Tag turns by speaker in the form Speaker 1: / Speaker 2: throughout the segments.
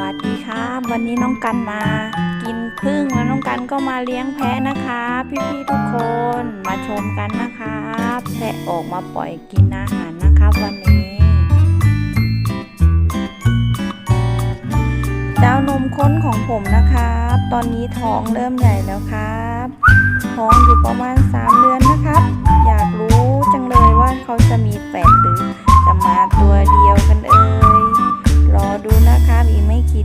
Speaker 1: วัสดีครับวันนี้น้องกันมา กินพึ่งแล้วน้องกันก็มาเลี้ยงแพะนะคะ พี่ๆทุกคนมาชมกันนะครับแพะออกมาปล่อยกินอาหารนะครับวันนี้ เจ้านมข้นของผมนะครับ ตอนนี้ท้องเริ่มใหญ่แล้วครับ ท้องอยู่ประมาณ3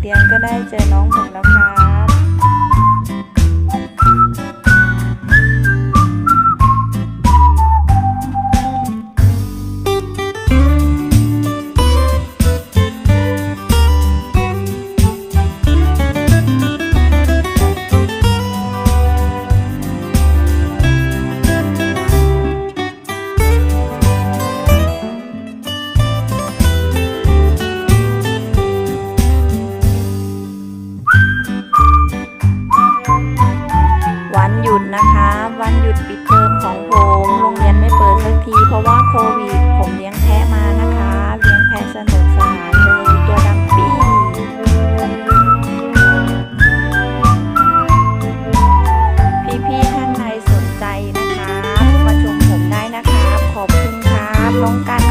Speaker 1: เดือนก็ได้เจอน้องผมแล้วค่ะ ของผมโรงเรียนไม่เปิดสักที เพราะว่าโควิด ผมเลี้ยงแพะมานะคะ เลี้ยงแพะสนุกสนานเลยตัวดำปี้พี่ๆท่านใดสนใจนะคะมาชมผมได้นะครับขอบคุณครับน้องกัน